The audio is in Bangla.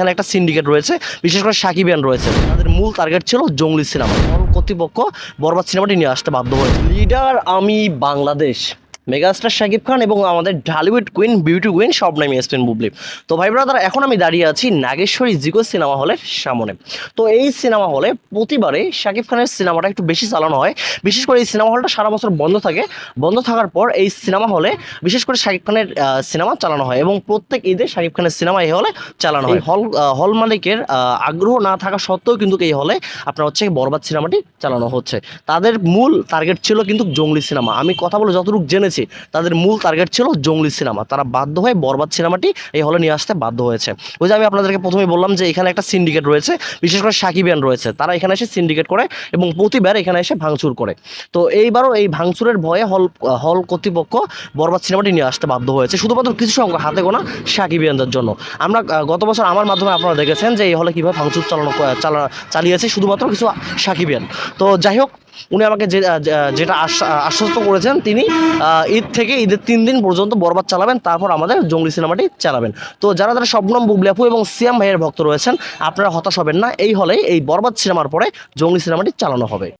এখানে একটা সিন্ডিকেট রয়েছে, বিশেষ করে সাকিবিয়ান রয়েছে। তাদের মূল টার্গেট ছিল জঙ্গলি সিনেমা। কর্তৃপক্ষ বরবাদ সিনেমাটি নিয়ে আসতে বাধ্য হয়েছে। লিডার আমি বাংলাদেশ। মেগাস্টার শাকিব খান এবং আমাদের ঢালিউড কুইন বিউটি কুইন সব নামে এসপেন বুবলি। তো ভাই ব্রাদার এখন আমি দাঁড়িয়ে আছি নাগেশ্বরী জিগো সিনেমা হলের সামনে। তো এই সিনেমা হলে প্রতিবারে শাকিব খানের সিনেমাটা একটু বেশি চালানো হয়। বিশেষ করে এই সিনেমা হলটা সারা বছর বন্ধ থাকে। বন্ধ থাকার পর এই সিনেমা হলে বিশেষ করে শাকিব খানের সিনেমা চালানো হয় এবং প্রত্যেক ঈদে শাকিব খানের সিনেমা এই হলে চালানো হয়। হল হল মালিকের আগ্রহ না থাকা সত্ত্বেও কিন্তু এই হলে আপনার হচ্ছে বরবাদ সিনেমাটি চালানো হচ্ছে। তাদের মূল টার্গেট ছিল কিন্তু জঙ্গলি সিনেমা। আমি কথা বলে যতটুকু জেনেছি তাদের মূল টার্গেট ছিল জঙ্গলি সিনেমা তারা বাধ্য হয়ে বরবাদ সিনেমাটি এই হলে নিয়ে আসতে বাধ্য হয়েছে। ওই যে আমি আপনাদেরকে প্রথমে বললাম যে এখানে একটা সিন্ডিকেট রয়েছে, বিশেষ করে সাকিবিয়ান রয়েছে। তারা এখানে এসে সিন্ডিকেট করে এবং প্রতিবার এখানে এসে ভাঙচুর করে। তো এইবারও এই ভাঙচুরের ভয়ে হল হল কর্তৃপক্ষ বরবাদ সিনেমাটি নিয়ে আসতে বাধ্য হয়েছে। শুধুমাত্র কিছু সংখ্যা হাতে গোনা সাকিবিয়ানদের জন্য। আমরা গত বছর আমার মাধ্যমে আপনারা দেখেছেন যে এই হলে কীভাবে ভাঙচুর চালানো চালা, চালিয়েছে শুধুমাত্র কিছু সাকিবিয়ান তো যাই হোক উনি আমাকে যে যেটা আশ্বস্ত করেছেন, তিনি ঈদ থেকে ঈদের তিন দিন পর্যন্ত বরবাদ চালাবেন, তারপর আমাদের জঙ্গলি সিনেমাটি চালাবেন। তো যারা যারা শবনম বুবলিয়াপু এবং সিয়াম ভাইয়ের ভক্ত রয়েছেন, আপনারা হতাশ হবেন না, এই হলে এই বরবাদ সিনেমার পরে জঙ্গলি সিনেমাটি চালানো হবে।